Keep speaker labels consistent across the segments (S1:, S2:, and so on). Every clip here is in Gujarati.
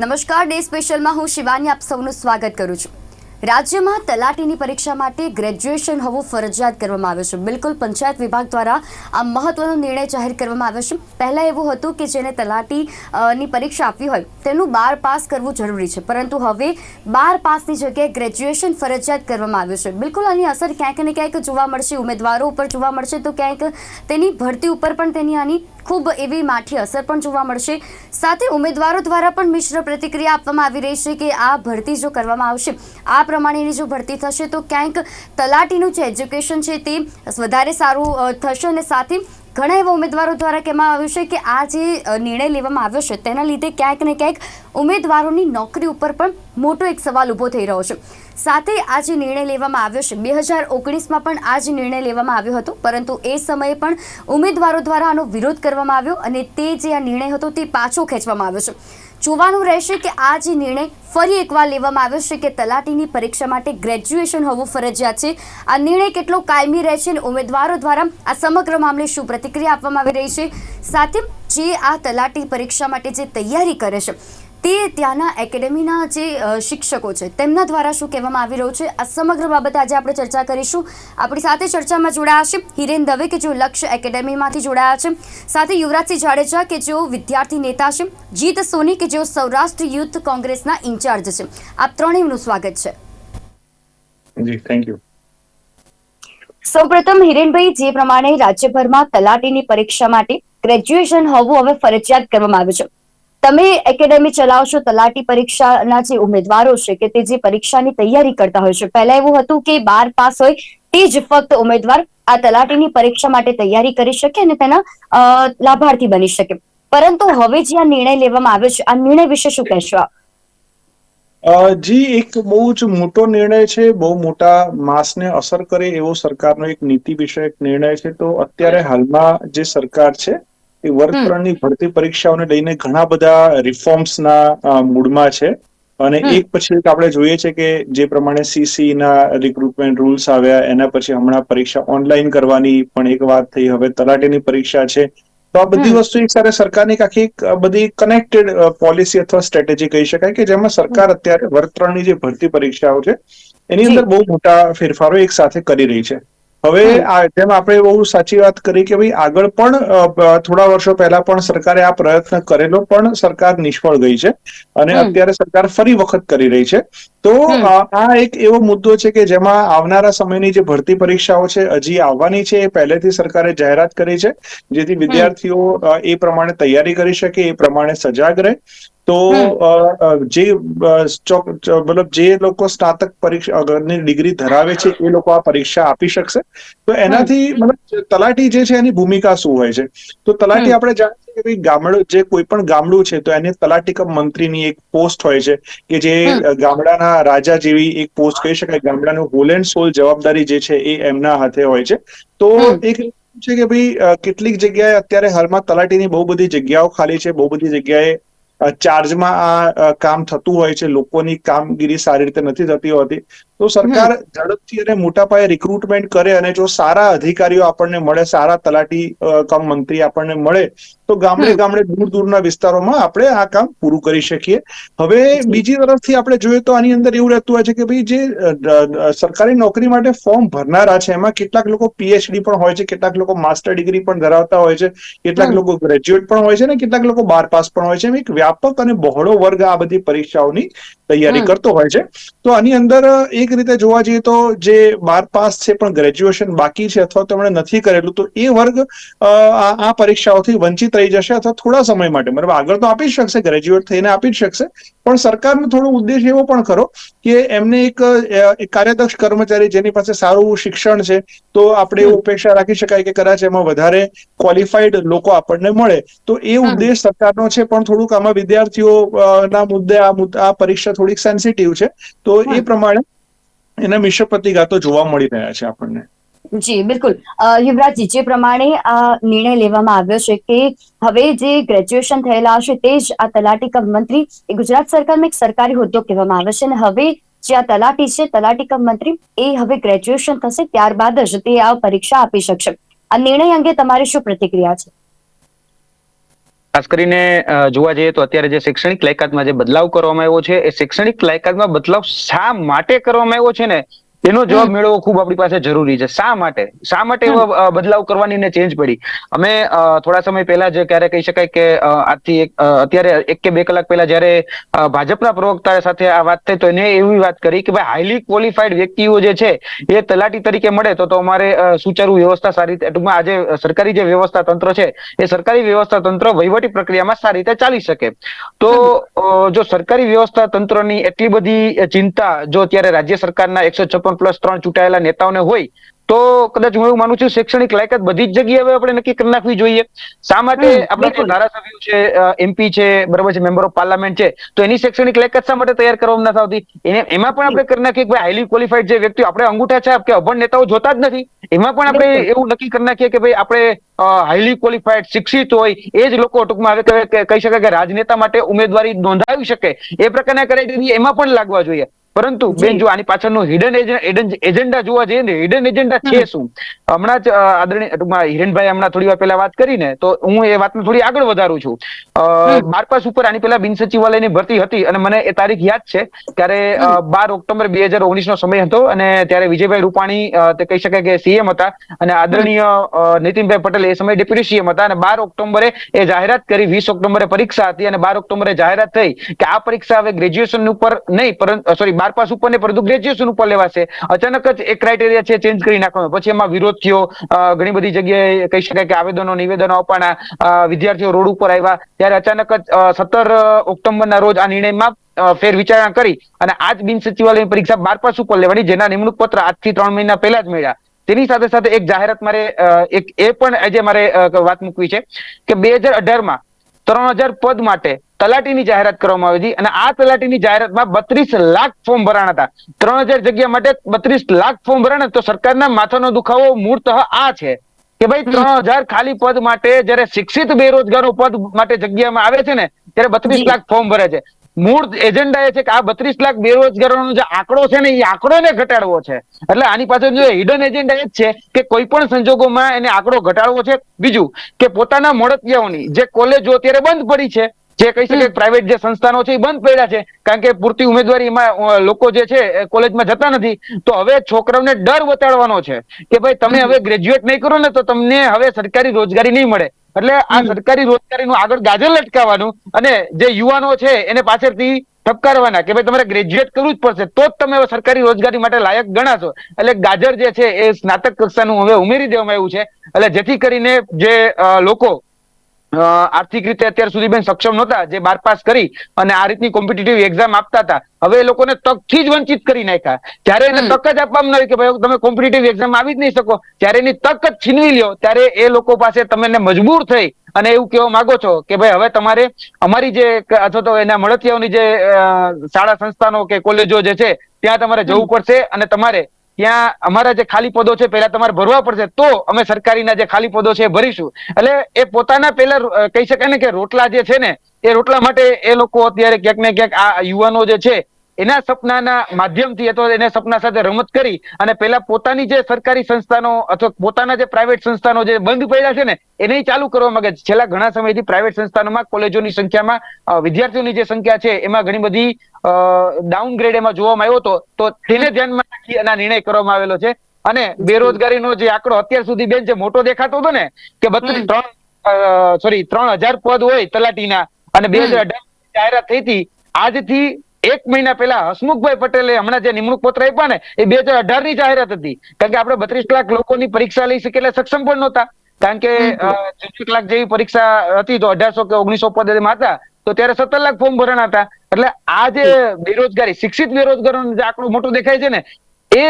S1: નમસ્કાર, ડે સ્પેશિયલમાં હું શિવાની આપ સૌનું સ્વાગત કરું છું. રાજ્યમાં તલાટીની પરીક્ષા માટે ગ્રેજ્યુએશન હોવું ફરજિયાત કરવામાં આવ્યું છે. બિલકુલ પંચાયત વિભાગ દ્વારા આ મહત્વનો નિર્ણય જાહેર કરવામાં આવ્યો છે. પહેલાં એવું હતું કે જેને તલાટીની પરીક્ષા આપવી હોય, તેનું બાર પાસ કરવું જરૂરી છે. પરંતુ હવે બાર પાસની જગ્યાએ ગ્રેજ્યુએશન ફરજિયાત કરવામાં આવ્યું છે. બિલકુલ આની અસર ક્યાંક ને ક્યાંક જોવા મળશે. ઉમેદવારો ઉપર જોવા મળશે, તો ક્યાંક તેની ભરતી ઉપર પણ તેની આની ખૂબ એવી માઠી અસર પણ જોવા મળશે. સાથે ઉમેદવારો દ્વારા પણ મિશ્ર પ્રતિક્રિયા આપવામાં આવી રહી છે કે આ ભરતી જો કરવામાં આવશે, આ પ્રમાણેની જો ભરતી થશે, તો ક્યાંક તલાટીનું જે એજ્યુકેશન છે તે વધારે સારું થશે અને સાથે ઘણા એવા ઉમેદવારો દ્વારા કહેવામાં આવ્યું છે કે આ જે નિર્ણય લેવામાં આવ્યો છે તેના લીધે ક્યાંક ને ક્યાંક ઉમેદવારોની નોકરી ઉપર પણ મોટો એક સવાલ ઊભો થઈ રહ્યો છે. સાથે આ જે નિર્ણય લેવામાં આવ્યો છે, બે હજાર ઓગણીસમાં પણ આ જ નિર્ણય લેવામાં આવ્યો હતો, પરંતુ એ સમયે પણ ઉમેદવારો દ્વારા આનો વિરોધ કરવામાં આવ્યો અને તે જે આ નિર્ણય હતો તે પાછો ખેંચવામાં આવ્યો છે. જોવાનું રહેશે કે આ જે નિર્ણય ફરી એકવાર લેવામાં આવ્યો છે કે તલાટીની પરીક્ષા માટે ગ્રેજ્યુએશન હોવું ફરજિયાત છે. આ નિર્ણય કેટલો કાયમી રહેશે અને ઉમેદવારો દ્વારા આ સમગ્ર મામલે શું પ્રતિક્રિયા આપવામાં આવી રહી છે? સાથે જે આ તલાટી પરીક્ષા માટે જે તૈયારી કરે છે તે ત્યાંના એકેડેમીના જે શિક્ષકો છે તેમના દ્વારા શું કહેવામાં આવી રહ્યું છે? આ સમગ્ર બાબતે આજે આપણે ચર્ચા કરીશું. આપણી સાથે ચર્ચામાં જોડાયા છે હિરેન દવે કે જેઓ લક્ષ્ય એકેડેમીમાંથી જોડાયા છે. સાથે યુવરાજસિંહ જાડેજા કે જેઓ વિદ્યાર્થી નેતા છે. જીત સોની કે જેઓ સૌરાષ્ટ્ર યુથ કોંગ્રેસના ઇન્ચાર્જ છે. આપ ત્રણેયનું સ્વાગત છે.
S2: જી થેન્ક યુ
S1: સૌપ્રથમ હિરેનભાઈ જે પ્રમાણે રાજ્યભરમાં તલાટીની પરીક્ષા માટે ગ્રેજ્યુએશન હોવું હવે ફરજિયાત કરવામાં આવ્યું છે. તમે એકેડેમી ચલાવશો, તલાટી પરીક્ષાના જે ઉમેદવારો છે કે તે જે પરીક્ષાની તૈયારી કરતા હોય છે. પહેલા એવું હતું કે બાર પાસ હોય તે જ ફક્ત ઉમેદવાર આ તલાટીની પરીક્ષા માટે તૈયારી કરી શકે અને તેના લાભાર્થી બની શકે. પરંતુ હવે જે આ નિર્ણય લેવામાં આવ્યો છે, આ નિર્ણય વિશે શું કહેશો આપ?
S2: જી, એક બહુ જ મોટો નિર્ણય છે, બહુ મોટા માસને અસર કરે એવો સરકારનો એક નીતિ વિષયક નિર્ણય છે. તો અત્યારે હાલમાં જે સરકાર છે એ વર્ગ ત્રણની ભરતી પરીક્ષાઓને લઈને ઘણા બધા રિફોર્મ્સના મૂડમાં છે. અને એક પછી એક આપણે જોઈએ છે કે જે પ્રમાણે સીસી ના રિક્રુટમેન્ટ રૂલ્સ આવ્યા એના પછી હમણાં પરીક્ષા ઓનલાઈન કરવાની પણ એક વાત થઈ. હવે તલાટીની પરીક્ષા છે. તો આ બધી વસ્તુ એક સાથે સરકારની આખી એક બધી કનેક્ટેડ પોલિસી અથવા સ્ટ્રેટેજી કહી શકાય કે જેમાં સરકાર અત્યારે વર્ગ ત્રણની જે ભરતી પરીક્ષાઓ છે એની અંદર બહુ મોટા ફેરફારો એક સાથે કરી રહી છે. હવે આ જેમ આપણે બહુ સાચી વાત કરી કે ભાઈ આગળ પણ થોડા વર્ષો પહેલા પણ સરકારે આ પ્રયત્ન કરેલો પણ સરકાર નિષ્ફળ ગઈ છે. અને અત્યારે સરકાર ફરી વખત કરી રહી છે. તો આ એક એવો મુદ્દો છે કે જેમાં આવનારા સમયની જે ભરતી પરીક્ષાઓ છે હજી આવવાની છે એ પહેલેથી સરકારે જાહેરાત કરી છે. જેથી વિદ્યાર્થીઓ એ પ્રમાણે તૈયારી કરી શકે એ પ્રમાણે સજાગ રહે. તો જે મતલબ જે લોકો સ્નાતક પરીક્ષા અગરની ડિગ્રી ધરાવે છે એ લોકો આ પરીક્ષા આપી શકશે. તો એનાથી મતલબ તલાટી જે છે એની ભૂમિકા શું હોય છે? તો તલાટી આપણે જાણીએ છીએ કે ભાઈ ગામડું જે કોઈ પણ ગામડું છે તો એને તલાટી કમ મંત્રીની એક પોસ્ટ હોય છે કે જે ગામડાના રાજા જેવી એક પોસ્ટ કહી શકાય. ગામડાનું હોલ એન્ડ સોલ જવાબદારી જે છે એ એમના હાથે હોય છે. તો એક છે કે ભાઈ કેટલીક જગ્યાએ અત્યારે હાલમાં તલાટીની બહુ બધી જગ્યાઓ ખાલી છે બહુ બધી જગ્યાએ ચાર્જમાં આ કામ થતું હોય છે લોકોની કામગીરી સારી રીતે નથી થતી હોતી તો સરકાર ઝડપથી અને મોટા પાયે રિક્રુટમેન્ટ કરે અને જો સારા અધિકારીઓ આપણને મળે સારા તલાટી કમ મંત્રી આપણને મળે તો ગામડે ગામડે દૂર દૂરના વિસ્તારોમાં આપણે આ કામ પૂરું કરી શકીએ. હવે બીજી તરફથી આપણે જોઈએ તો આની અંદર એવું રહેતું હોય છે કે ભાઈ જે સરકારી નોકરી માટે ફોર્મ ભરનારા છે એમાં કેટલાક લોકો પીએચડી પણ હોય છે કેટલાક લોકો માસ્ટર ડિગ્રી પણ ધરાવતા હોય છે કેટલાક લોકો ગ્રેજ્યુએટ પણ હોય છે ને કેટલાક લોકો બાર પાસ પણ હોય છે એક વ્યાપક અને બહોળો વર્ગ આ બધી પરીક્ષાઓની તૈયારી કરતો હોય છે. તો આની અંદર એક રીતે જોવા જઈએ તો જે બાર પાસ છે પણ ગ્રેજ્યુએશન બાકી છે અથવા તો એમણે નથી કરેલું તો એ વર્ગ આ પરીક્ષાઓથી વંચિત રહી જશે અથવા થોડા સમય માટે. મતલબ આગળ તો આપી જ શકશે ગ્રેજ્યુએટ થઈને આપી જ શકશે. પણ સરકારનો થોડો ઉદ્દેશ એવો પણ ખરો કે એમને એક કાર્યદક્ષ કર્મચારી જેની પાસે સારું શિક્ષણ છે તો આપણે. એવું અપેક્ષા રાખી શકાય કે કદાચ એમાં વધારે ક્વોલિફાઈડ લોકો આપણને મળે. તો એ ઉદ્દેશ સરકારનો છે પણ થોડુંક આમાં વિદ્યાર્થીઓ ના મુદ્દે આ મુદ્દ- આ પરીક્ષા થોડીક સેન્સિટિવ છે. તો એ પ્રમાણે એના મિશ્ર પ્રતિઘાતો જોવા મળી રહ્યા છે આપણને.
S1: જી, બિલકુલ. યુવરાજજી, જે પ્રમાણે આ નિર્ણય લેવામાં આવ્યો છે કે હવે જે ગ્રેજ્યુએશન થયેલા હશે તે જ આ તલાટી કમ મંત્રી, એ ગુજરાત સરકારનો એક સરકારી હોદ્દો કહેવામાં આવે છે અને હવે જે આ તલાટી છે, તલાટી કમ મંત્રી, એ હવે ગ્રેજ્યુએશન થશે ત્યારબાદ જ તે આ પરીક્ષા આપી શકશે. આ નિર્ણય અંગે તમારી શું પ્રતિક્રિયા છે?
S3: ખાસ કરીને જોવા જઈએ તો અત્યારે જે શૈક્ષણિક લાયકાતમાં જે બદલાવ કરવામાં આવ્યો છે, એ શૈક્ષણિક લાયકાતમાં બદલાવ શા માટે કરવામાં આવ્યો છે ને? એનો જવાબ મેળવવો ખૂબ આપણી પાસે જરૂરી છે. શા માટે? શા માટે એવો બદલાવ કરવાની ને ચેન્જ પડી? અમે થોડા સમય પહેલા જે ક્યારે કહી શકાય કે આજથી એક અત્યારે એક કે બે કલાક પહેલા જ્યારે ભાજપના પ્રવક્તા સાથે આ વાત થઈ તો એને એવી વાત કરી કે ભાઈ હાઈલી ક્વોલિફાઈડ વ્યક્તિઓ જે છે એ તલાટી તરીકે મળે તો તો અમારે સુચારુ વ્યવસ્થા સારી રીતે ટૂંકમાં આજે સરકારી જે વ્યવસ્થા તંત્ર છે એ સરકારી વ્યવસ્થા તંત્ર વહીવટી પ્રક્રિયામાં સારી રીતે ચાલી શકે. તો જો સરકારી વ્યવસ્થા તંત્રની એટલી બધી ચિંતા જો અત્યારે રાજ્ય સરકારના એકસો છપ્પન પ્લસ ત્રણ ચૂંટાયેલા નેતાઓને હોય તો કદાચ હું એવું માનું છું શૈક્ષણિક લાયકાત બધી જ જગ્યાએ હવે આપણે નક્કી કરી નાખવી જોઈએ. શા માટે આપણા જે ધારાસભ્યો છે એમપી છે બરાબર છે મેમ્બર ઓફ પાર્લામેન્ટ છે તો એની શૈક્ષણિક લાયકાત શા માટે તૈયાર કરવામાં નથી આવતી? એને એમાં પણ આપણે કરી નાખીએ કે ભાઈ હાઈલી ક્વોલિફાઈડ જે વ્યક્તિ આપણે અંગૂઠા છે કે અભણ નેતાઓ જોતા જ નથી. એમાં પણ આપણે એવું નક્કી કરી નાખીએ કે ભાઈ આપણે હાઈલી ક્વોલિફાઈડ શિક્ષિત હોય એ જ લોકો ટૂંકમાં હવે કહી શકાય કે રાજનેતા માટે ઉમેદવારી નોંધાવી શકે. એ પ્રકારના ક્રાઇટેરિયા એમાં પણ લાગવા જોઈએ. પરંતુ બેન જો આની પાછળનો હિડન એજન્ડા જોવા જઈએ ને હિડન એજન્ડા છે શું? હમણાં જ આદરણીય ટૂંકમાં હિરેનભાઈ હમણાં થોડી વાર પહેલા વાત કરીને તો હું એ વાતને થોડી આગળ વધારું છું. અ, બાર પાસ ઉપર આની પહેલા બિન સચિવાલયની ભરતી હતી અને મને એ તારીખ યાદ છે ત્યારે બાર ઓક્ટોબર બે હજાર ઓગણીસ નો સમય હતો અને ત્યારે વિજયભાઈ રૂપાણી તે કહી શકાય કે સીએમ હતા અને આદરણીય નીતિનભાઈ પટેલ એ સમયે ડેપ્યુટી સીએમ હતા અને બાર ઓક્ટોબરે એ જાહેરાત કરી વીસ ઓક્ટોબરે પરીક્ષા હતી અને બાર ઓક્ટોબરે જાહેરાત થઈ કે આ પરીક્ષા હવે ગ્રેજ્યુએશન ઉપર નહીં પરંતુ સોરી બાર પાસ ઉપર નહીં પરંતુ ગ્રેજ્યુએશન ઉપર લેવાશે. અચાનક જ એક ક્રાઇટેરિયા છે ચેન્જ કરી નાખવાનો. પછી એમાં વિરોધ થયો. ઘણી બધી જગ્યાએ કહી શકાય કે આવેદનો, નિવેદનો આપવાના વિદ્યાર્થીઓ રોડ ઉપર આવ્યા. ત્યારે અચાનક જ સત્તર ઓક્ટોબરના રોજ આ નિર્ણયમાં ફેર વિચારણા કરી અને આજ બિન સચિવાલયની પરીક્ષા બાર પાસ ઉપર લેવાની, જેના નિમણૂક પત્ર આજથી ત્રણ મહિના પહેલા જ મળ્યા. તેની સાથે સાથે એક જાહેરાત મારે એક એ પણ આજે મારે વાત મૂકવી છે કે બે હજાર અઢારમાં ત્રણ હજાર પદ માટે તલાટીની જાહેરાત કરવામાં આવી હતી અને આ તલાટીની જાહેરાતમાં બત્રીસ લાખ ફોર્મ ભરાણા હતા. ત્રણ હજાર જગ્યા માટે બત્રીસ લાખ ફોર્મ ભરાણા. તો સરકારના માથાનો દુખાવો મૂર્ત આ છે કે ભાઈ ત્રણ હજાર ખાલી પદ માટે જયારે શિક્ષિત બેરોજગારો પદ માટે જગ્યામાં આવે છે ને ત્યારે બત્રીસ લાખ ફોર્મ ભરે છે. મૂળ એજન્ડા એ છે કે આ બત્રીસ લાખ બેરોજગારોનો જે આંકડો છે ને એ આંકડોને ઘટાડવો છે. એટલે આની પાછળ જો હિડન એજન્ડા એ જ છે કે કોઈ પણ સંજોગોમાં એને આંકડો ઘટાડવો છે. બીજું કે પોતાના મોડતિયાઓની જે કોલેજો અત્યારે બંધ પડી છે જે કહી શકાય પ્રાઇવેટ જે સંસ્થાનો છે એ બંધ પડ્યા છે. કારણ કે પૂરતી ઉમેદવારી એમાં લોકો જે છે કોલેજમાં જતા નથી. તો હવે છોકરાઓને ડર બતાડવાનો છે કે ભાઈ તમે હવે ગ્રેજ્યુએટ નહીં કરો ને તો તમને હવે સરકારી રોજગારી નહીં મળે. એટલે આ સરકારી રોજગારીનું આગળ ગાજર લટકાવવાનું અને જે યુવાનો છે એને પાછળથી ઠપકારવાના કે ભાઈ તમારે ગ્રેજ્યુએટ કરવું જ પડશે. તો જ તમે હવે સરકારી રોજગારી માટે લાયક ગણાશો. એટલે ગાજર જે છે એ સ્નાતક કક્ષાનું હવે ઉમેરી દેવામાં આવ્યું છે. એટલે જેથી કરીને જે લોકો આર્થિક રીતે અત્યાર સુધી બેન સક્ષમ નહોતા જે બાર પાસ કરી અને આ રીતની કોમ્પિટિટિવ એક્ઝામ આપતા હતા. હવે એ લોકોને તકથી જ વંચિત કરી નાખ્યા. ત્યારે એને તક જ આપવામાં આવી કે ભાઈ તમે કોમ્પિટિટિવ એક્ઝામ આવી જ નહીં શકો. ત્યારે એની તક જ છીનવી લ્યો. ત્યારે એ લોકો પાસે તમે મજબૂર થઈ અને એવું કહેવા માંગો છો કે ભાઈ હવે તમારે અમારી જે અથવા તો એના મળતિયાઓની જે શાળા સંસ્થાનો કે કોલેજો જે છે ત્યાં તમારે જવું પડશે અને તમારે ત્યાં અમારા જે ખાલી પદો છે, પહેલા તમારે ભરવા પડશે, તો અમે સરકારીના જે ખાલી પદો છે એ ભરીશું. એટલે એ પોતાના પહેલા કહી શકાય ને કે રોટલા જે છે ને, એ રોટલા માટે એ લોકો અત્યારે ક્યાંક ને ક્યાંક આ યુવાનો જે છે એના સપનાના માધ્યમથી અથવા એના સપના સાથે રમત કરી અને પેલા પોતાની જે સરકારી સંસ્થાનો અથવા પોતાના જે પ્રાઇવેટ સંસ્થાનો જે બંધ પડ્યા છે ને એને ચાલુ કરવા માંગે છે. છેલ્લા ઘણા સમયથી પ્રાઇવેટ સંસ્થાનોમાં કોલેજોની સંખ્યામાં વિદ્યાર્થીઓની જે સંખ્યા છે એમાં ઘણી બધી ડાઉનગ્રેડ એમાં જોવામાં આવ્યો હતો. તો તેને ધ્યાનમાં રાખી અને નિર્ણય કરવામાં આવેલો છે. અને બેરોજગારીનો જે આંકડો અત્યાર સુધી બેન જે મોટો દેખાતો હતો ને કે બત્રીસ ત્રણ સોરી ત્રણ હજાર પદ હોય તલાટીના અને બે હજાર અઢાર જાહેરાત થઈ હતી. આજથી એક મહિના પહેલા હસમુખભાઈ પટેલે હમણાં જે નિમણૂક પત્ર આપ્યા ને એ બે હજાર અઢારની જાહેરાત હતી. કારણ કે આપણે બત્રીસ લાખ લોકોની પરીક્ષા લઈ શકે એટલે સક્ષમ પણ નહોતા. કારણ કે 66 લાખ જેવી પરીક્ષા હતી તો અઢારસો કે ઓગણીસો પદમાં હતા તો ત્યારે સત્તર લાખ ફોર્મ ભરાણા હતા. એટલે આ જે બેરોજગારી શિક્ષિત બેરોજગારોનો જે આંકડો મોટો દેખાય છે ને એ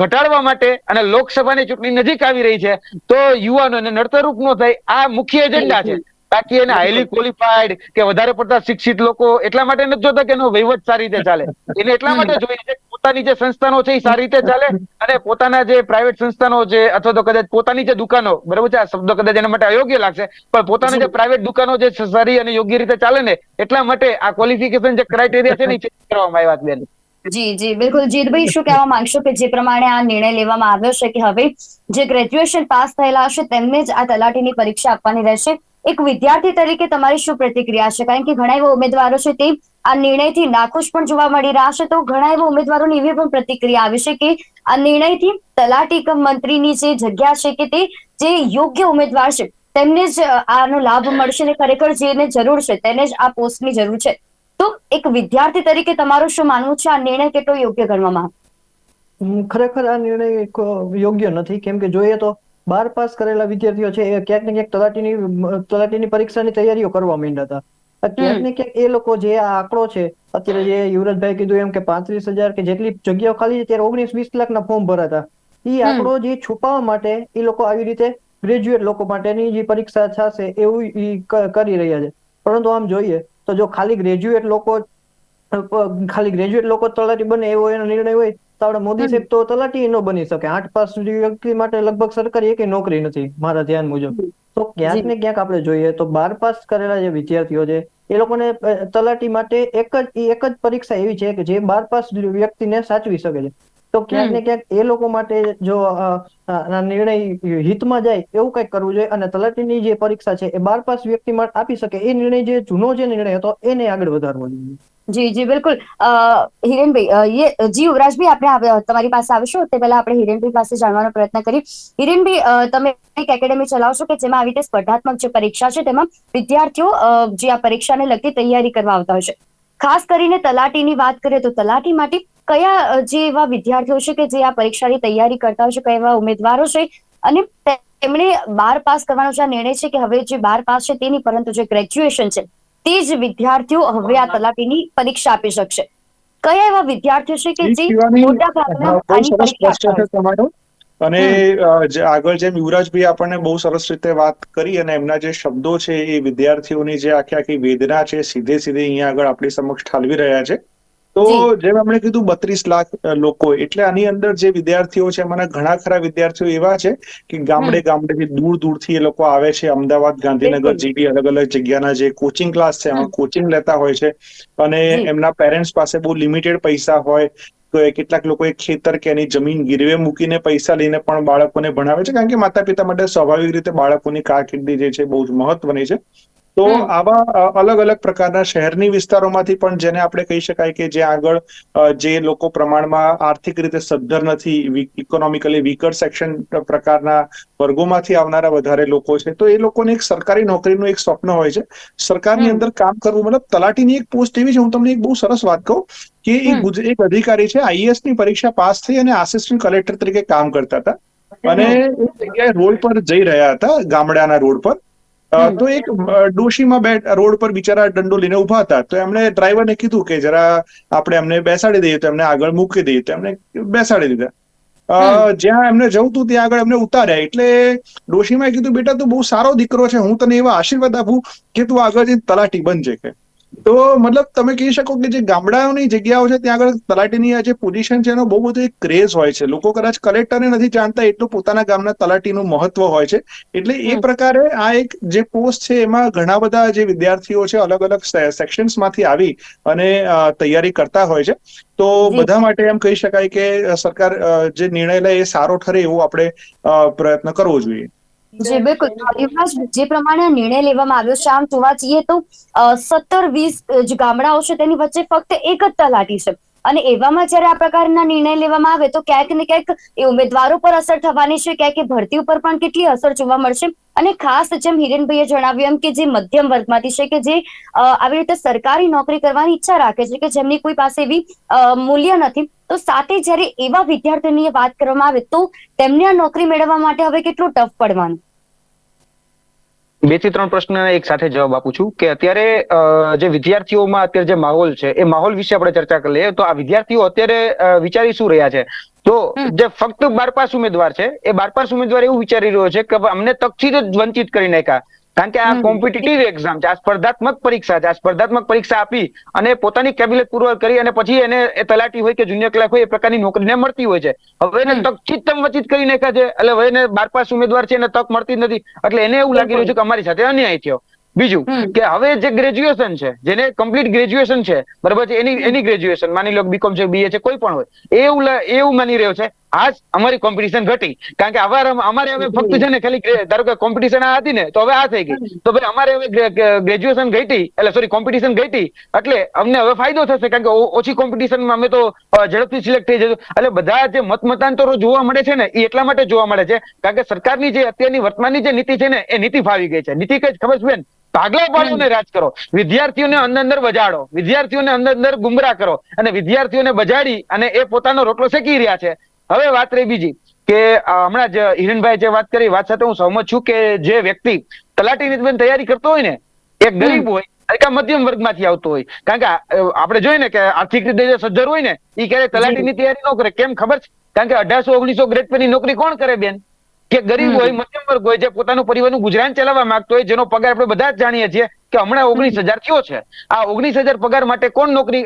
S3: ઘટાડવા માટે અને લોકસભાની ચૂંટણી નજીક આવી રહી છે તો યુવાનોને નડતરરૂપ ન થાય આ મુખ્ય એજન્ડા છે. બાકી એને હાઈલી ક્વોલિફાઈડ કે વધારે પડતા શિક્ષિત લોકો એટલા માટે નથી જોતા કે એનો વહીવટ સારી રીતે ચાલે. એને એટલા માટે જોઈએ છે પોતાની જે સંસ્થાનો છે એ સારી રીતે ચાલે અને પોતાના જે પ્રાઇવેટ સંસ્થાનો છે અથવા તો કદાચ પોતાની જે દુકાનો બરાબર છે? આ શબ્દ કદાચ એના માટે અયોગ્ય લાગશે પણ પોતાની જે પ્રાઇવેટ દુકાનો જે સારી અને યોગ્ય રીતે ચાલે ને એટલા માટે આ ક્વોલિફિકેશન જે ક્રાઇટેરિયા છે ને એ કરવામાં આવ્યા છે બેન.
S1: જી જી બિલકુલ. જીતભાઈ શું કહેવા માંગશો કે જે પ્રમાણે આ નિર્ણય લેવામાં આવ્યો છે કે હવે જે ગ્રેજ્યુએશન પાસ થયેલા હશે તેમને જ આ તલાટીની પરીક્ષા આપવાની રહેશે? એક વિદ્યાર્થી તરીકે તમારી શું પ્રતિક્રિયા છે? કારણ કે ઘણા એવા ઉમેદવારો છે તે આ નિર્ણયથી નાખુશ પણ જોવા મળી રહ્યા છે. તો ઘણા એવા ઉમેદવારોની એવી પણ પ્રતિક્રિયા આવી છે કે આ નિર્ણયથી તલાટી કમ મંત્રીની જે જગ્યા છે કે તે જે યોગ્ય ઉમેદવાર છે, તેમને જ આનો લાભ મળશે ને ખરેખર જેને જરૂર છે તેને જ આ પોસ્ટની જરૂર છે. તો એક વિદ્યાર્થી તરીકે તમારું શું માનવું છે? આ નિર્ણય કેટલો યોગ્ય ગણવામાં આવે?
S4: ખરેખર આ નિર્ણય યોગ્ય નથી. કેમ કે જોઈએ તો બાર પાસ કરેલા વિદ્યાર્થીઓ છે એ ક્યાંક ને ક્યાંક તલાટીની તલાટીની પરીક્ષાની તૈયારીઓ કરવા માંડ્યા હતા. ક્યાંક ને ક્યાંક એ લોકો જે આ આંકડો છે અત્યારે જે યુવરાજભાઈ કીધું એમ કે પાંત્રીસ હજાર કે જેટલી જગ્યાઓ ખાલી છે ત્યારે ઓગણીસ વીસ લાખના ફોર્મ ભરાતા. એ આંકડો જે છુપાવવા માટે એ લોકો આવી રીતે ગ્રેજ્યુએટ લોકો માટેની જે પરીક્ષા થશે એવું એ કરી રહ્યા છે. પરંતુ આમ જોઈએ તો જો ખાલી ગ્રેજ્યુએટ લોકો ખાલી ગ્રેજ્યુએટ લોકો તળાટી તલાટી બને એવો એનો નિર્ણય હોય તો આપણે મોદી સાહેબ તો તલાટી ન બની શકે. આઠ પાસ વ્યક્તિ માટે લગભગ સરકારી એક નોકરી નથી મારા ધ્યાન મુજબ. તો ક્યાંક ને ક્યાંક આપણે જોઈએ તો બાર પાસ કરેલા જે વિદ્યાર્થીઓ છે એ લોકોને તલાટી માટે એક જ એક જ પરીક્ષા એવી છે કે જે બાર પાસ વ્યક્તિને સાચવી શકે છે. તો ક્યાંક ને ક્યાંક એ લોકો માટે જો નિર્ણય હિતમાં જાય એવું કંઈક કરવું જોઈએ અને તલાટીની જે પરીક્ષા છે એ બાર પાસ વ્યક્તિ માટે આપી શકે. એ નિર્ણય જે જૂનો જે નિર્ણય હતો એને આગળ વધારવો જોઈએ.
S1: જી જી બિલકુલ. હિરેનભાઈ યે જી યુવરાજભાઈ આપણે તમારી પાસે આવીશું. તે પહેલા આપણે હિરેનભાઈ પાસે જાણવાનો પ્રયત્ન કરી હિરેનભાઈ તમે એક એકેડેમી ચલાવશો કે જેમાં આવી રીતે સ્પર્ધાત્મક જે પરીક્ષા છે તેમાં વિદ્યાર્થીઓ જે આ પરીક્ષાને લગતી તૈયારી કરવા આવતા હોય છે? ખાસ કરીને તલાટીની વાત કરીએ તો તલાટી માટે કયા જે એવા વિદ્યાર્થીઓ છે કે જે આ પરીક્ષાની તૈયારી કરતા હોય છે કયા એવા ઉમેદવારો છે? અને તેમણે બાર પાસ કરવાનો જે નિર્ણય છે કે હવે જે બાર પાસ છે તેની પરંતુ જે ગ્રેજ્યુએશન છે તે જ વિદ્યાર્થીઓ હવે આ તલાટીની પરીક્ષા આપી શકશે. કયા એવા વિદ્યાર્થીઓ છે કે જે મોટા ભાગના આની પરીક્ષા
S2: અને આગળ જેમ યુવરાજભાઈ આપણને બહુ સરસ રીતે વાત કરી અને એમના જે શબ્દો છે એ વિદ્યાર્થીઓની જે આખી આખી વેદના છે સીધે સીધે અહીંયા આગળ આપણી સમક્ષ ઠાલવી રહ્યા છે. તો
S1: જી.
S2: જેમ આપણે કીધું બત્રીસ લાખ લોકો. એટલે આની અંદર જે વિદ્યાર્થીઓ છે એમાંના ઘણા ખરા વિદ્યાર્થીઓ એવા છે કે ગામડે ગામડેથી દૂર દૂરથી એ લોકો આવે છે. અમદાવાદ ગાંધીનગર. જેવી અલગ અલગ જગ્યાના જે કોચિંગ ક્લાસ છે એમાં કોચિંગ લેતા હોય છે અને એમના પેરેન્ટ્સ પાસે બહુ લિમિટેડ પૈસા હોય. તો કેટલાક લોકો એક ખેતર કે એની જમીન ગીરવે મૂકીને પૈસા લઈને પણ બાળકોને ભણાવે છે. કારણ કે માતા પિતા માટે સ્વાભાવિક રીતે બાળકોની કારકિર્દી જે છે બહુ જ મહત્વની છે. તો આવા અલગ અલગ પ્રકારના શહેરની વિસ્તારોમાંથી પણ જેને આપણે કહી શકાય કે જે આગળ જે લોકો પ્રમાણમાં આર્થિક રીતે સદ્ધર નથી ઇકોનોમિકલી વીકર સેક્શન પ્રકારના વર્ગોમાંથી આવનારા વધારે લોકો છે તો એ લોકોને એક સરકારી નોકરીનું એક સ્વપ્ન હોય છે. સરકારની અંદર કામ કરવું મતલબ તલાટીની એક પોસ્ટ એવી છે હું તમને એક બહુ સરસ વાત કહું કે એક. અધિકારી છે આઈએએસની પરીક્ષા પાસ થઈ અને આસિસ્ટન્ટ કલેક્ટર તરીકે કામ કરતા હતા. અને એક જગ્યાએ રોડ પર જઈ રહ્યા હતા ગામડાના રોડ પર. તો એક ડોશીમાં બે રોડ પર બિચારા દંડો લઈને ઊભા હતા. તો એમણે ડ્રાઈવરને કીધું કે જરા આપણે એમને બેસાડી દઈએ તો એમને આગળ મૂકી દઈએ તો એમને બેસાડી દીધા. અ, જ્યાં એમને જવું હતું ત્યાં આગળ એમને ઉતાર્યા. એટલે ડોશીમાં કીધું બેટા તું બહુ સારો દીકરો છે. હું તને એવા આશીર્વાદ આપું કે તું આગળ જઈને તલાટી બનજે. કે તો મતલબ તમે કહી શકો કે જે ગામડાઓની જગ્યાઓ છે ત્યાં આગળ તલાટીની આ જે પોઝિશન છે એનો બહુ બધો એક ક્રેઝ હોય છે. લોકો કદાચ કલેક્ટરને નથી જાણતા એટલું પોતાના ગામના તલાટીનું મહત્વ હોય છે. એટલે એ પ્રકારે આ એક જે પોસ્ટ છે એમાં ઘણા બધા જે વિદ્યાર્થીઓ છે અલગ અલગ સેક્શન્સમાંથી આવી અને તૈયારી કરતા હોય છે. તો બધા માટે એમ કહી શકાય કે સરકાર જે નિર્ણય લે એ સારો ઠરે એવો આપણે પ્રયત્ન કરવો જોઈએ.
S1: જી, બિલકુલ. જે પ્રમાણે નિર્ણય લેવામાં આવ્યો છે, આમ જોવા જઈએ તો સત્તર વીસ જે ગામડાઓ છે, તેની વચ્ચે ફક્ત એક જ તલાટી છે. અને એવામાં જ્યારે આ પ્રકારના નિર્ણય લેવામાં આવે તો ક્યાંક ને ક્યાંક એ ઉમેદવારો પર અસર થવાની છે, ક્યાંક એ ભરતી ઉપર પણ કેટલી અસર જોવા મળશે. અને ખાસ જેમ હિરેનભાઈએ જણાવ્યું એમ કે જે મધ્યમ વર્ગમાંથી છે કે જે આવી રીતે સરકારી નોકરી કરવાની ઈચ્છા રાખે છે કે જેમની કોઈ પાસે એવી મૂલ્ય નથી તો સાથે જ્યારે એવા વિદ્યાર્થીઓની વાત કરવામાં આવે તો તેમને આ નોકરી મેળવવા માટે હવે કેટલું ટફ પડવાનું?
S3: બેથી ત્રણ પ્રશ્ન એક સાથે જવાબ આપું છું કે અત્યારે જે વિદ્યાર્થીઓમાં અત્યારે જે માહોલ છે એ માહોલ વિશે આપણે ચર્ચા કરી લઈએ. તો આ વિદ્યાર્થીઓ અત્યારે વિચારી શું રહ્યા છે? તો જે ફક્ત બાર પાસ ઉમેદવાર છે એ બાર પાસ ઉમેદવાર એવું વિચારી રહ્યો છે કે અમને તકથી જ વંચિત કરી નાખ્યા. કારણ કે આ કોમ્પિટિટિવ એક્ઝામ છે. આ સ્પર્ધાત્મક પરીક્ષા છે. આ સ્પર્ધાત્મક પરીક્ષા આપી અને પોતાની કેબિલેટ પૂર્વક કરી અને પછી એને એ તલાટી હોય કે જુનિયર ક્લાર્ક હોય એ પ્રકારની નોકરીને મળતી હોય છે. હવે એને. તકથી જ વંચિત કરી નાખ્યા છે. એટલે હવે એને બાર પાસ ઉમેદવાર છે એને તક મળતી જ નથી. એટલે એને એવું લાગી રહ્યું છે કે અમારી સાથે અન્યાય થયો. બીજું કે હવે જે ગ્રેજ્યુએશન છે જેને કમ્પ્લીટ ગ્રેજ્યુએશન છે બરાબર છે એની એની ગ્રેજ્યુએશન માની લો બીકોમ છે બીએ છે કોઈ પણ હોય એવું એવું માની રહ્યો છે. આ જ અમારી કોમ્પિટિશન ઘટી. કારણ કે અવાર અમારે હવે ફક્ત છે ને ખાલી ધારો કે કોમ્પિટિશન આ હતી ને તો હવે આ થઈ ગઈ. તો ભાઈ અમારે હવે ગ્રેજ્યુએશન ઘટી એટલે સોરી કોમ્પિટિશન ઘટી. એટલે અમને હવે ફાયદો થશે કારણ કે ઓછી કોમ્પિટિશનમાં અમે તો ઝડપથી સિલેક્ટ થઈ જશું એટલે બધા જે મત મતાંતરો જોવા મળે છે ને એ એટલા માટે જોવા મળે છે કારણ કે સરકારની જે અત્યારની વર્તમાનની જે નીતિ છે ને એ નીતિ ફાવી ગઈ છે. નીતિ કઈ ખબર છે બેન? ભાગલા પાડો ને રાજ કરો. વિદ્યાર્થીઓને અંદર અંદર બજાડો. વિદ્યાર્થીઓને અંદર અંદર ગુમરા કરો. અને વિદ્યાર્થીઓને બજાડી અને એ પોતાનો રોટલો શેકી રહ્યા છે. હવે વાત રહી બીજી કે હમણાં જ હિરેનભાઈ જે વાત કરી વાત સાથે હું સહમત છું કે જે વ્યક્તિ તલાટીની તૈયારી કરતો હોય ને એક ગરીબ હોય કાં મધ્યમ વર્ગમાંથી આવતો હોય. કારણ કે આપણે જોઈએ ને કે આર્થિક રીતે જે સજ્જર હોય ને એ ક્યારે તલાટીની તૈયારી ન કરે. કેમ ખબર છે? કારણ કે અઢારસો ઓગણીસો ગ્રેડ પરની નોકરી કોણ કરે બેન? કે ગરીબ હોય મધ્યમ વર્ગ હોય જે પોતાનું પરિવારનું ગુજરાન ચલાવવા માંગતો હોય જેનો પગાર આપણે બધા જ જાણીએ છીએ કે હમણાં ઓગણીસ હજાર થયો છે. આ ઓગણીસ હજાર પગાર માટે કોણ નોકરી,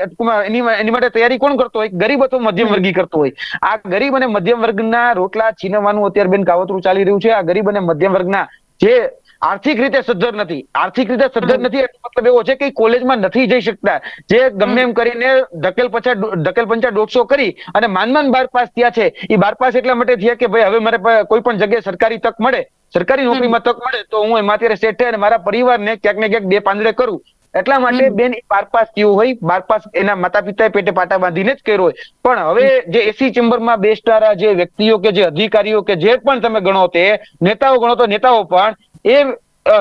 S3: એની માટે તૈયારી કોણ કરતો હોય? ગરીબ અથવા મધ્યમ વર્ગી કરતો હોય. આ ગરીબ અને મધ્યમ વર્ગના રોટલા છીનવવાનું અત્યારે બેન કાવતરું ચાલી રહ્યું છે. આ ગરીબ અને મધ્યમ વર્ગના જે આર્થિક રીતે સદ્ધર નથી. આર્થિક રીતે સદ્ધર નથી એનો મતલબ એવો છે કે કોલેજમાં નથી જઈ શકતા. જે ગમે એમ કરીને ધકેલ પછા ધકેલ પંચા દોઢસો કરી અને માનમાન બાર પાસ થયા છે. એ બાર પાસ એટલા માટે થયા કે ભાઈ હવે મારે કોઈ પણ જગ્યાએ સરકારી તક મળે. સરકારી નોકરીમાં તક મળે તો હું એમાં અત્યારે સેટ અને મારા પરિવારને ક્યાંક ને ક્યાંક બે પાંદડે કરું. એટલા માટે બેન એ બાર પાસ થયું હોય. બાર પાસ એના માતા પિતાએ પેટે પાટા બાંધીને જ કર્યો હોય. પણ હવે જે એસી ચેમ્બરમાં બેસનારા જે વ્યક્તિઓ કે જે અધિકારીઓ કે જે પણ તમે ગણો તે નેતાઓ ગણો તો નેતાઓ પણ એ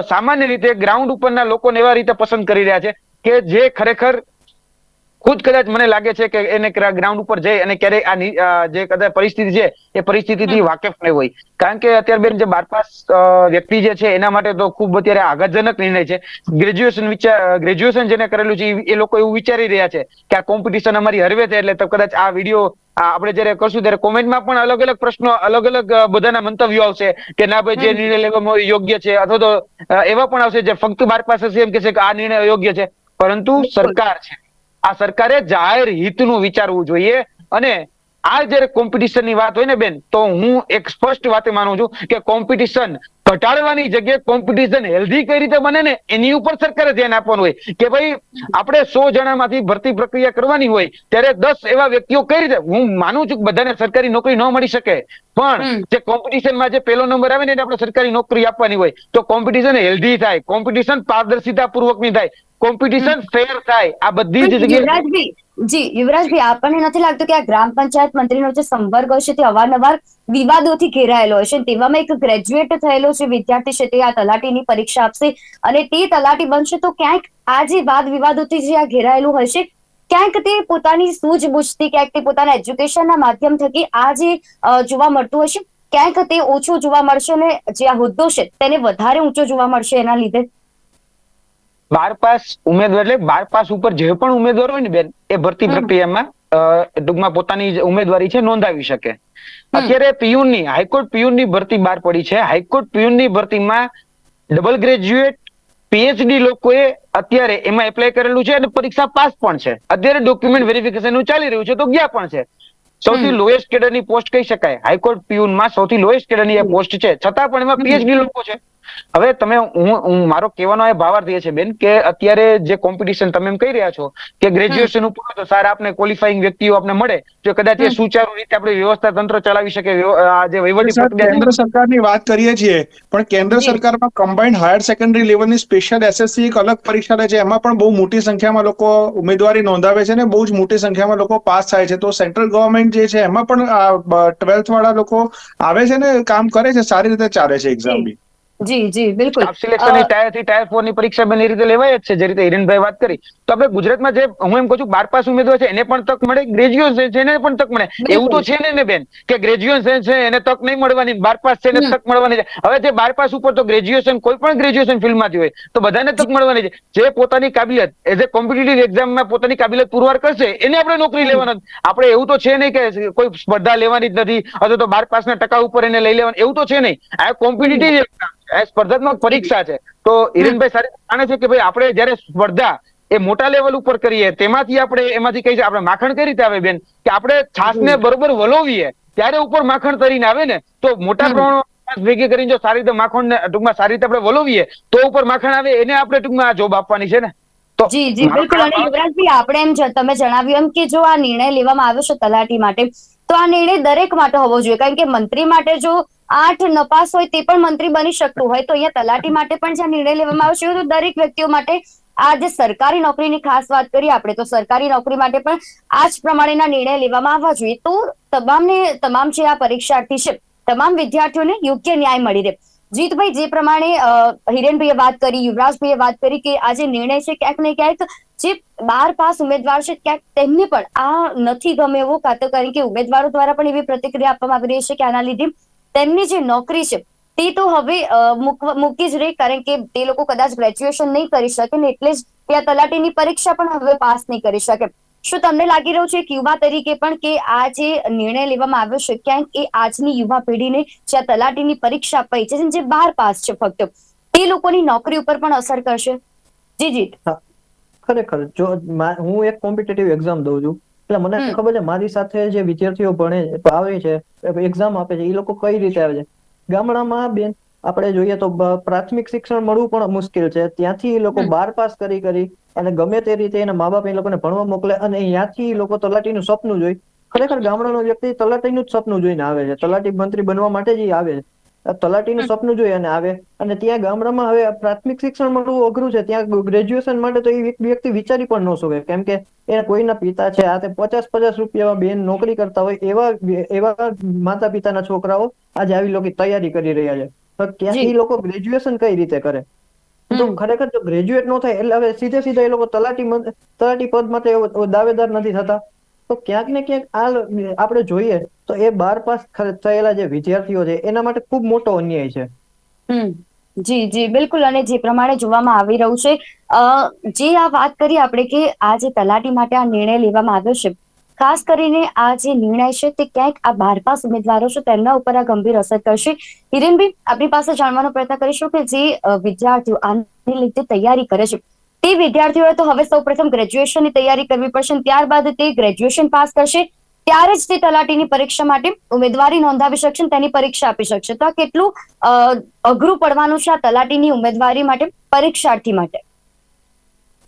S3: સામાન્ય રીતે ગ્રાઉન્ડ ઉપરના લોકોને એવા રીતે પસંદ કરી રહ્યા છે કે જે ખરેખર ખુદ કદાચ મને લાગે છે કે એને ગ્રાઉન્ડ ઉપર જઈ અને ક્યારેય આ જે કદાચ પરિસ્થિતિ છે એ પરિસ્થિતિથી વાકેફ નહીં હોય. કારણ કે અત્યારે બેન જે બાર પાસ વ્યક્તિ જે છે એના માટે તો ખૂબ અત્યારે આઘાતજનક નિર્ણય છે. ગ્રેજ્યુએશન વિચાર ગ્રેજ્યુએશન જેને કરેલું છે એ લોકો એવું વિચારી રહ્યા છે કે આ કોમ્પિટિશન અમારી હરવે છે એટલે તો કદાચ આ વીડિયો આપણે જયારે કરશું ત્યારે કોમેન્ટમાં પણ અલગ અલગ પ્રશ્નો અલગ અલગ બધાના મંતવ્યો આવશે કે ના ભાઈ જે નિર્ણય લેવામાં યોગ્ય છે અથવા તો એવા પણ આવશે જે ફક્ત બાર પાસ હશે એમ કે છે કે આ નિર્ણય અયોગ્ય છે. પરંતુ સરકાર છે. આ સરકારે જાહેર હિતનું વિચારવું જોઈએ. અને આ જયારે કોમ્પિટિશનની વાત હોય ને બેન, તો હું એક સ્પષ્ટ વાતે માનું છું કે કોમ્પિટિશન ઘટાડવાની જગ્યાએ કોમ્પિટિશન હેલ્ધી કઈ રીતે બને ને એની ઉપર સરકારે ધ્યાન આપવાનું હોય કે ભાઈ આપણે સો જણામાંથી ભરતી પ્રક્રિયા કરવાની હોય ત્યારે દસ એવા વ્યક્તિઓ કઈ રીતે હું માનું છું કે બધાને સરકારી નોકરી ન મળી શકે પણ જે કોમ્પિટિશનમાં જે પહેલો નંબર આવે ને એને આપણે સરકારી નોકરી આપવાની હોય તો કોમ્પિટિશન હેલ્ધી થાય કોમ્પિટિશન પારદર્શિતા પૂર્વકની થાય કોમ્પિટિશન ફેર થાય આ બધી જ જગ્યાએ
S1: જી, યુવરાજભાઈ, આપણને નથી લાગતું કે આ ગ્રામ પંચાયત મંત્રીનો જે સંપર્ક હોય છે તે અવારનવાર વિવાદોથી ઘેરાયેલો હોય છે તેવામાં એક ગ્રેજ્યુએટ થયેલો છે, વિદ્યાર્થી છે તે આ તલાટીની પરીક્ષા આપશે અને તે તલાટી બનશે તો ક્યાંક આ જે વાદ વિવાદોથી જે આ ઘેરાયેલું છે, ક્યાંક તે પોતાની સૂઝબૂછથી ક્યાંક તે પોતાના એજ્યુકેશનના માધ્યમ થકી આ જે જોવા મળતું છે, ક્યાંક તે ઓછું જોવા મળશે અને જે આ હોદ્દો છે તેને વધારે ઊંચો જોવા મળશે એના લીધે.
S3: બાર પાસ ઉમેદવાર એટલે બાર પાસ ઉપર જે પણ ઉમેદવાર હોય ને બેન એ ભરતી પ્રક્રિયામાં ટૂંકમાં પોતાની જે ઉમેદવારી છે નોંધાવી શકે. અત્યારે પિયુનની હાઈકોર્ટ પિયુનની ભરતી બહાર પડી છે. હાઈકોર્ટ પિયુનની ભરતીમાં ડબલ ગ્રેજ્યુએટ પીએચડી લોકોએ અત્યારે એમાં એપ્લાય કરેલું છે અને પરીક્ષા પાસ પણ છે. અત્યારે ડોક્યુમેન્ટ વેરિફિકેશન ચાલી રહ્યું છે તો ગયા પણ છે. સૌથી. લોએસ્ટ કેડરની પોસ્ટ કહી શકાય. હાઈકોર્ટ પિયુનમાં સૌથી લોએસ્ટ કેડરની એ પોસ્ટ છે. છતાં પણ એમાં પીએચડી લોકો છે. હવે તમે હું મારો કહેવાનો એ ભાવાર્થ એ છે બેન કે અત્યારે જે કોમ્પિટિશન તમે એમ કહી રહ્યા છો કે ગ્રેજ્યુએશન ઉપર તો સારા આપને ક્વોલિફાઈંગ વ્યક્તિઓ આપને મળે. જો કદાચ એ. સુચારુ રીતે આપણે વ્યવસ્થા તંત્ર ચલાવી શકે આ જે વહીવટી
S2: કેન્દ્ર સરકારની વાત કરીએ છીએ પણ કેન્દ્ર સરકારમાં કમ્બાઇન્ડ હાયર સેકન્ડરી લેવલની સ્પેશિયલ એસએસસી એક અલગ પરીક્ષા લે છે એમાં પણ બહુ મોટી સંખ્યામાં લોકો ઉમેદવારી નોંધાવે છે ને બહુ જ મોટી સંખ્યામાં લોકો પાસ થાય છે. તો સેન્ટ્રલ ગવર્મેન્ટ જે છે એમાં પણ ટ્વેલ્થ વાળા લોકો આવે છે ને કામ કરે છે સારી રીતે ચાલે છે એક્ઝામ બી.
S1: જી જી બિલકુલ.
S3: સ્ટાફ સિલેક્શન ટાયરથી ટાયર ફોરની પરીક્ષા બેન રીતે લેવાય જ છે જે રીતે હિરેનભાઈ વાત કરી. તો આપણે ગુજરાતમાં જે હું એમ કહું છું બાર પાસ ઉમેદવાર છે એને પણ તક મળે ગ્રેજ્યુએશન છે એને પણ તક મળે. એવું તો છે ને ને બેન કે ગ્રેજ્યુએશન છે એને તક નહીં મળવાની બાર પાસ છે એને તક મળવાની છે. હવે જે બાર પાસ ઉપર તો ગ્રેજ્યુએશન કોઈ પણ ગ્રેજ્યુએશન ફિલ્ડમાંથી હોય તો બધાને તક મળવાની છે. જે પોતાની કાબિલિયત એઝ એ કોમ્પિટિટિવ એક્ઝામમાં પોતાની કાબિલિયત પુરવાર કરશે એને આપણે નોકરી લેવાના આપણે એવું તો છે નહીં કે કોઈ સ્પર્ધા લેવાની જ નથી અથવા તો બાર પાસના ટકા ઉપર એને લઈ લેવાનું એવું તો છે નહીં. આ કોમ્પિટિટિવ એક્ઝામ સ્પર્ધાત્મક પરીક્ષા છે. તો હિરેનભાઈ સારી જાણે છે કે ભાઈ આપણે જયારે સ્પર્ધા એ મોટા લેવલ ઉપર કરીએ તેમાંથી આપણે એમાંથી કઈ આપણે માખણ કઈ રીતે આવે બેન? કે આપણે છાસને બરોબર વલોવીએ ત્યારે ઉપર માખણ તરીને આવે ને તો મોટા. પ્રમાણમાં ભેગી કરીને જો સારી રીતે માખણ ટૂંકમાં સારી રીતે આપણે વલોવીએ તો ઉપર માખણ આવે એને આપણે ટૂંકમાં આ જોબ આપવાની છે ને. તો
S1: જી જી બિલકુલ. અને યુવરાજભાઈ આપણે એમ તમે જણાવ્યું એમ કે જો આ નિર્ણય લેવામાં આવ્યો છે તલાટી માટે તો આ નિર્ણય દરેક માટે હોવો જોઈએ. કારણ કે મંત્રી માટે જો આઠ નપાસ હોય તે પણ મંત્રી બની શકતું હોય, તો અહીંયા તલાટી માટે પણ જ્યાં નિર્ણય લેવામાં આવશે તો દરેક વ્યક્તિઓ માટે આ જે સરકારી નોકરીની ખાસ વાત કરીએ આપણે, તો સરકારી નોકરી માટે પણ આ જ પ્રમાણેના નિર્ણય લેવામાં આવવા જોઈએ. તો તમામને, તમામ જે આ પરીક્ષાર્થી છે, તમામ વિદ્યાર્થીઓને યોગ્ય ન્યાય મળી રહે. જીતભાઈ, જે પ્રમાણે હિરેનભાઈએ વાત કરી, યુવરાજભાઈએ વાત કરી કે આ જે નિર્ણય છે ક્યાંક ને ક્યાંક જે બાર પાસ ઉમેદવાર છે ક્યાંક તેમને પણ આ નથી ગમે એવું કાં તો કારણ કે ઉમેદવારો દ્વારા પણ એવી પ્રતિક્રિયા આપવામાં આવી રહી છે કે આના લીધે તેમની જે નોકરી છે તે તો હવે મૂકી જ રહી કારણ કે તે લોકો કદાચ ગ્રેજ્યુએશન નહીં કરી શકે ને એટલે જ ત્યાં તલાટીની પરીક્ષા પણ હવે પાસ નહીં કરી શકે. શું તમને લાગી રહ્યું છે કે યુવા તરીકે પણ કે આ જે નિર્ણય લેવામાં આવ્યો છે ક્યાંક એ આજની યુવા પેઢીને જ્યાં તલાટીની પરીક્ષા અપાઈ છે જે બાર પાસ છે ફક્ત તે લોકોની નોકરી ઉપર પણ અસર કરશે? જી જી
S4: ખરેખર. જો હું એક કોમ્પિટેટિવ એક્ઝામ દઉં છું. એટલે મને ખબર છે મારી સાથે જે વિદ્યાર્થીઓ ભણે છે આવે છે એક્ઝામ આપે છે એ લોકો કઈ રીતે આવે છે? ગામડામાં બેન આપણે જોઈએ તો પ્રાથમિક શિક્ષણ મળવું પણ મુશ્કેલ છે. ત્યાંથી એ લોકો બાર પાસ કરી કરી અને ગમે તે રીતે એના મા બાપ એ લોકોને ભણવા મોકલે અને ત્યાંથી એ લોકો તલાટીનું સપનું જોઈ. ખરેખર ગામડાનો વ્યક્તિ તલાટીનું જ સપનું જોઈને આવે છે. તલાટી મંત્રી બનવા માટે જ આવે છે. તલાટીનું સપનું જોઈ અને આવે. અને ત્યાં ગામડામાં હવે પ્રાથમિક શિક્ષણ મળવું અઘરું છે. ત્યાં ગ્રેજ્યુએશન માટે તો એ વ્યક્તિ વિચારી પણ ન શકે. કેમ કે એ કોઈના પિતા છે આ તે પચાસ પચાસ રૂપિયા બેન નોકરી કરતા હોય એવા એવા માતા પિતાના છોકરાઓ આજે આવી લોકો તૈયારી કરી રહ્યા છે. તો
S1: ત્યાંથી
S4: એ લોકો ગ્રેજ્યુએશન કઈ રીતે કરે? તો ખરેખર જો ગ્રેજ્યુએટ ન થાય એટલે હવે સીધે સીધા એ લોકો તલાટી તલાટી પદ માટે દાવેદાર નથી થતા. તો ક્યાંક ને ક્યાંક આ આપણે જોઈએ તો એ બાર પાસ થયેલા જે વિદ્યાર્થીઓ છે એના માટે ખૂબ મોટો અન્યાય છે.
S1: જી જી બિલકુલ. અને જે પ્રમાણે જોવામાં આવી રહ્યું છે અ, જે આ વાત કરી આપણે કે આ જે તલાટી માટે આ નિર્ણય લેવામાં આવ્યો છે ખાસ કરીને આ જે નિર્ણય છે તે ક્યાંક આ બાર પાસ ઉમેદવારો છે તેમના ઉપર આ ગંભીર અસર કરશે. હિરેનબેન આપણી પાસે જાણવાનો પ્રયત્ન કરીશું કે જે વિદ્યાર્થીઓ આને લીધે તૈયારી કરે છે. તે વિદ્યાર્થીઓએ તો હવે સૌપ્રથમ ગ્રેજ્યુએશનની તૈયારી કરવી પડશે ત્યારબાદ તે ગ્રેજ્યુએશન પાસ કરશે. ત્યારે જ તે તલાટીની પરીક્ષા માટે ઉમેદવારી નોંધાવી શકશે તેની પરીક્ષા આપી શકશે. તો આ કેટલું અઘરું પડવાનું છે આ તલાટીની ઉમેદવારી માટે, પરીક્ષાર્થી માટે?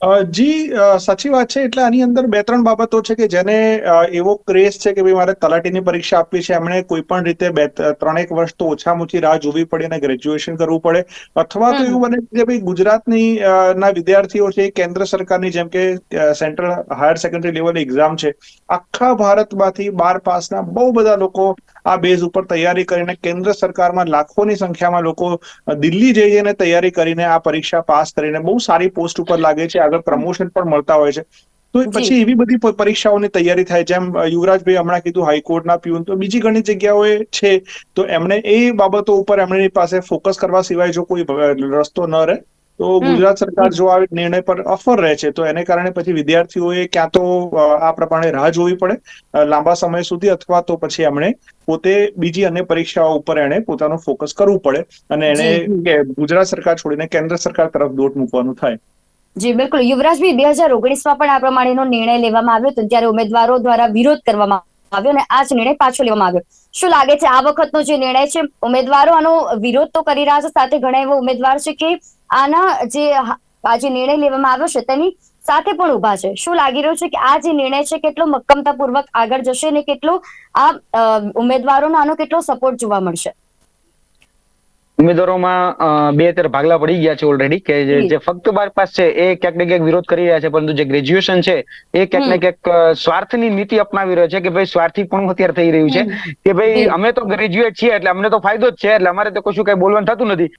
S2: જી સાચી વાત છે. એટલે આની અંદર બે ત્રણ બાબતો છે કે જેને એવો ક્રેઝ છે કે ભાઈ મારે તલાટીની પરીક્ષા આપવી છે. એમણે કોઈ પણ રીતે બે ત્રણેક વર્ષ તો ઓછામાં ઓછી રાહ જોવી પડે અને ગ્રેજ્યુએશન કરવું પડે. અથવા તો એવું બને કે ભાઈ ગુજરાતની ના વિદ્યાર્થીઓ છે કેન્દ્ર સરકારની જેમ કે central higher secondary level exam છે. આખા ભારતમાંથી બાર પાસના બહુ બધા લોકો આ બેઝ ઉપર તૈયારી કરીને કેન્દ્ર સરકારમાં લાખોની સંખ્યામાં લોકો દિલ્હી જઈ જઈને તૈયારી કરીને આ પરીક્ષા પાસ કરીને બહુ સારી પોસ્ટ ઉપર લાગે છે આગળ પ્રમોશન પણ મળતા હોય છે. તો પછી એવી બધી પરીક્ષાઓની તૈયારી થાય જેમ યુવરાજભાઈ હમણાં કીધું હાઈકોર્ટના પ્યુન તો બીજી ઘણી જગ્યાઓએ છે. તો એમણે એ બાબતો ઉપર એમની પાસે ફોકસ કરવા સિવાય જો કોઈ રસ્તો ન રહે તો ગુજરાત સરકાર જો આ નિર્ણય પર અફર રહે છે તો એને કારણે પછી વિદ્યાર્થીઓએ ક્યાં તો આ પ્રમાણે રાહ જોવી પડે લાંબા સમય સુધી અથવા તો પછી એમણે પોતે બીજી અન્ય પરીક્ષાઓ ઉપર એણે પોતાનું ફોકસ કરવું પડે અને એને ગુજરાત સરકાર છોડીને કેન્દ્ર સરકાર તરફ દોટ મૂકવાનું થાય.
S1: જી બિલકુલ. યુવરાજભાઈ બે હજાર ઓગણીસમાં પણ આ પ્રમાણેનો નિર્ણય લેવામાં આવ્યો હતો ત્યારે ઉમેદવારો દ્વારા વિરોધ કરવામાં આવ્યો અને આ જ નિર્ણય પાછો લેવામાં આવ્યો. શું લાગે છે આ વખતનો જે નિર્ણય છે? ઉમેદવારો આનો વિરોધ તો કરી રહ્યા છે સાથે ઘણા એવા ઉમેદવાર છે કે આના જે આ જે નિર્ણય લેવામાં આવ્યો છે તેની સાથે પણ ઊભા છે. શું લાગી રહ્યું છે કે આ જે નિર્ણય છે કેટલો મક્કમતાપૂર્વક આગળ જશે અને કેટલો આ ઉમેદવારોનો આનો કેટલો સપોર્ટ જોવા મળશે?
S3: ઉમેદવારોમાં બે અત્યારે ભાગલા પડી ગયા છે ઓલરેડી કે જે ફક્ત બાર પાસ છે એ ક્યાંક ને ક્યાંક વિરોધ કરી રહ્યા છે પરંતુ જે ગ્રેજ્યુએશન છે એ ક્યાંક ને ક્યાંક સ્વાર્થની નીતિ અપનાવી રહ્યો છે કે ભાઈ સ્વાર્થી પણ અત્યારે થઈ રહ્યું છે કે ભાઈ અમે તો ગ્રેજ્યુએટ છીએ એટલે અમને તો ફાયદો જ છે એટલે અમારે તો કશું કઈ બોલવાનું થતું નથી.